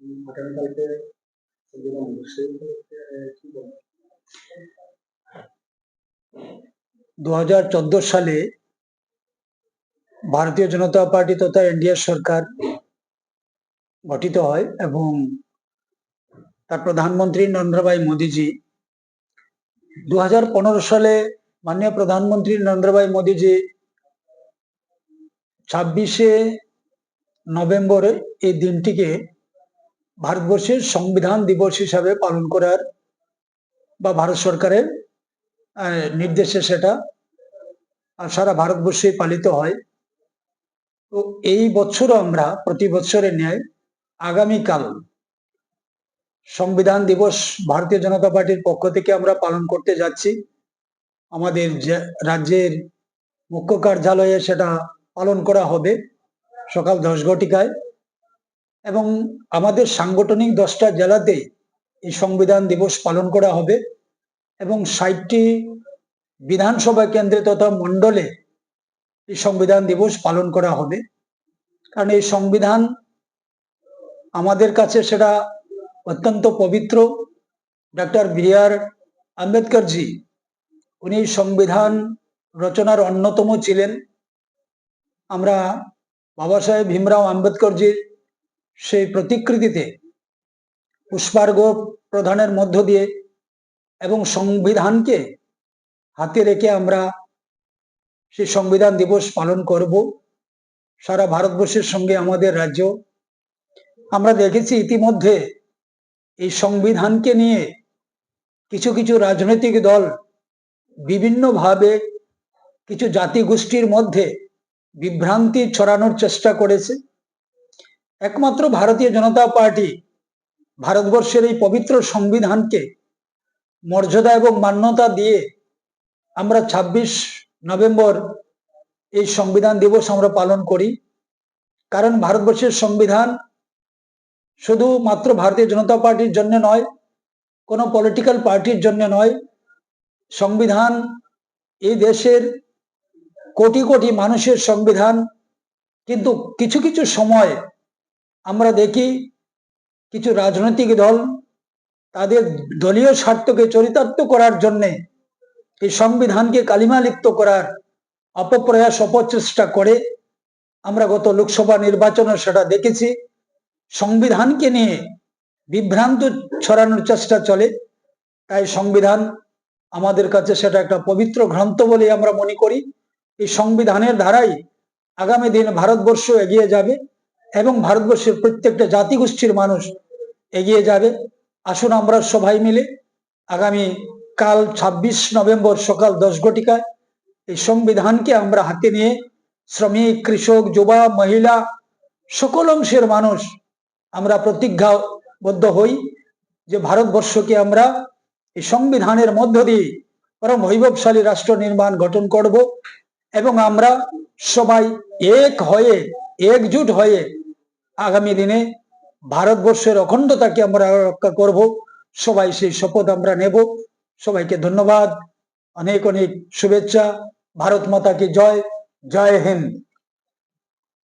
আগামীকালকে সংবিধান দিবস সেই উপলক্ষে আহ, কি বলবেন? দু সালে ভারতীয় জনতা পার্টি তথা এনডিএ সরকার গঠিত হয় এবং তার প্রধানমন্ত্রী নরেন্দ্র নরেন্দ্রভাই মোদীজি দু সালে মাননীয় প্রধানমন্ত্রী নরেন্দ্রভাই মোদীজি ছাব্বিশে নভেম্বরে এই দিনটিকে ভারতবর্ষের সংবিধান দিবস হিসাবে পালন করার বা ভারত সরকারের নির্দেশে সেটা সারা ভারতবর্ষে পালিত হয়। তো এই বছরও আমরা, প্রতি বছরের ন্যায় আগামীকাল সংবিধান দিবস ভারতীয় জনতা পার্টির পক্ষ থেকে আমরা পালন করতে যাচ্ছি। আমাদের রাজ্যের মুখ্য কার্যালয়ে সেটা পালন করা হবে সকাল দশ ঘটিকায়। এবং আমাদের সাংগঠনিক দশটা জেলাতে এই সংবিধান দিবস পালন করা হবে এবং ষাটটি বিধানসভা কেন্দ্রে তথা মণ্ডলে এই সংবিধান দিবস পালন করা হবে। কারণ এই সংবিধান আমাদের কাছে সেটা অত্যন্ত পবিত্র। ডক্টর বি আর আম্বেদকরজি উনি সংবিধান রচনার অন্যতম ছিলেন। আমরা বাবা সাহেব ভীমরাও আম্বেদকরজির সেই প্রতিকৃতিতে পুষ্পার্ঘ প্রধানের মধ্য দিয়ে এবং সংবিধানকে হাতে রেখে আমরা সেই সংবিধান দিবস পালন করব। সারা ভারতবর্ষের সঙ্গে আমাদের রাজ্য। আমরা দেখেছি ইতিমধ্যে এই সংবিধানকে নিয়ে কিছু কিছু রাজনৈতিক দল বিভিন্নভাবে কিছু জাতিগোষ্ঠীর মধ্যে বিভ্রান্তি ছড়ানোর চেষ্টা করেছে। একমাত্র ভারতীয় জনতা পার্টি ভারতবর্ষের এই পবিত্র সংবিধানকে মর্যাদা এবং মান্যতা দিয়ে আমরা ২৬ নভেম্বর এই সংবিধান দিবস আমরা পালন করি। কারণ ভারতবর্ষের সংবিধান শুধু মাত্র ভারতীয় জনতা পার্টির জন্য নয়, কোনো পলিটিক্যাল পার্টির জন্য নয়, সংবিধান এই দেশের কোটি কোটি মানুষের সংবিধান। কিন্তু কিছু কিছু সময় আমরা দেখি কিছু রাজনৈতিক দল তাদের দলীয় স্বার্থকে চরিতার্থ করার জন্যে এই সংবিধানকে কালিমালিপ্ত করার অপপ্রয়াস, অপচেষ্টা করে আমরা গত লোকসভা নির্বাচনে সেটা দেখেছি। সংবিধানকে নিয়ে বিভ্রান্ত ছড়ানোর চেষ্টা চলে। তাই সংবিধান আমাদের কাছে সেটা একটা পবিত্র গ্রন্থ বলে আমরা মনে করি। এই সংবিধানের ধারাই আগামী দিন ভারতবর্ষ এগিয়ে যাবে। এবং ভারতবর্ষের প্রত্যেকটা জাতিগোষ্ঠীর মানুষ এগিয়ে যাবে। আসুন আমরা সবাই মিলে আগামী কাল ২৬ নভেম্বর সকাল দশ ঘটিকায় এই সংবিধানকে আমরা হাতে নিয়ে শ্রমিক, কৃষক, যুবা, মহিলা সকল অংশের মানুষ আমরা প্রতিজ্ঞাবদ্ধ হই যে ভারতবর্ষকে আমরা এই সংবিধানের মধ্য দিয়ে পরম বৈভবশালী রাষ্ট্র নির্মাণ গঠন করব এবং আমরা সবাই এক হয়ে, একজুট হয়ে আগামী দিনে ভারতবর্ষের অখণ্ডতাকে আমরা রক্ষা করব। সবাই সেই শপথ আমরা নেব। সবাইকে ধন্যবাদ। অনেক অনেক শুভেচ্ছা। ভারত মাতাকে জয়। জয় হিন্দ।